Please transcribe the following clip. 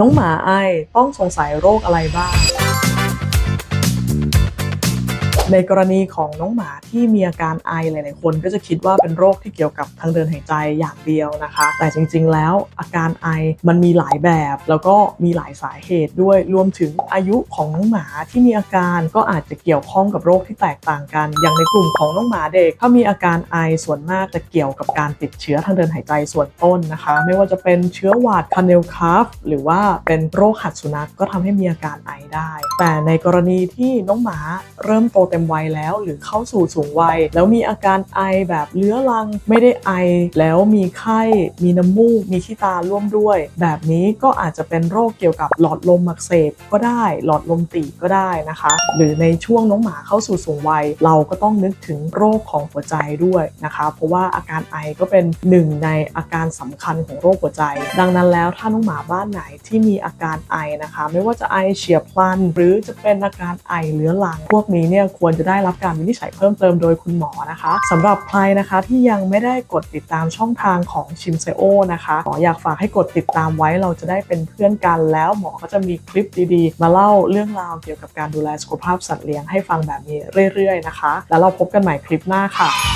น้องหมาไอต้องสงสัยโรคอะไรบ้าง ในกรณีของน้องหมาที่มีอาการไอหลาย ๆ คนก็จะคิดว่าเป็นโรคที่เกี่ยวกับทางเดินหายใจอย่างเดียวนะคะ แต่จริง ๆ แล้วอาการไอมันมีหลายแบบ แล้วก็มีหลายสาเหตุด้วยรวมถึงอายุของน้องหมาที่มีอาการก็อาจจะเกี่ยวข้องกับโรคที่แตกต่างกัน อย่างในกลุ่มของน้องหมาเด็ก ถ้ามีอาการไอส่วนมากจะเกี่ยวกับการติดเชื้อทางเดินหายใจส่วนต้นนะคะ ไม่ว่าจะเป็นเชื้อหวัดคาเนลคาฟหรือว่าเป็นโรคหัดสุนัขก็ทำให้มีอาการไอได้ แต่ในกรณีที่น้องหมาเริ่มโตเต็มวัยแล้ว หรือเข้าสู่สูงวัย แล้วมีอาการไอแบบเลื้อรังไม่ได้ไอ แล้วมีไข้ มีน้ำมูก มีขี้ตาร่วมด้วย แบบนี้ก็อาจจะเป็นโรคเกี่ยวกับหลอดลมอักเสบก็ได้ หลอดลมตีบก็ได้นะคะ หรือในช่วงน้องหมาเข้าสู่สูงวัย เราก็ต้องนึกถึงโรคของหัวใจด้วยนะคะ เพราะว่าอาการไอก็เป็นหนึ่งในอาการสำคัญของโรคหัวใจ ดังนั้นแล้วถ้าน้องหมาบ้านไหนที่มีอาการไอนะคะ ไม่ว่าจะไอเฉียบพลัน หรือจะเป็นอาการไอเรื้อรังพวกนี้เนี่ยควรจะได้รับการวินิจฉัยเพิ่มเติมโดยคุณหมอนะคะสำหรับใครนะคะที่ยังไม่ได้กดติดตามช่องทางของชิมเซโอนะคะหมออยากฝากให้กดติดตามไว้เราจะได้เป็นเพื่อนกัน แล้วหมอก็จะมีคลิปดีๆ มาเล่าเรื่องราวเกี่ยวกับการดูแลสุขภาพสัตว์เลี้ยงให้ฟังแบบนี้เรื่อยๆนะคะ แล้วเราพบกันใหม่คลิปหน้าค่ะ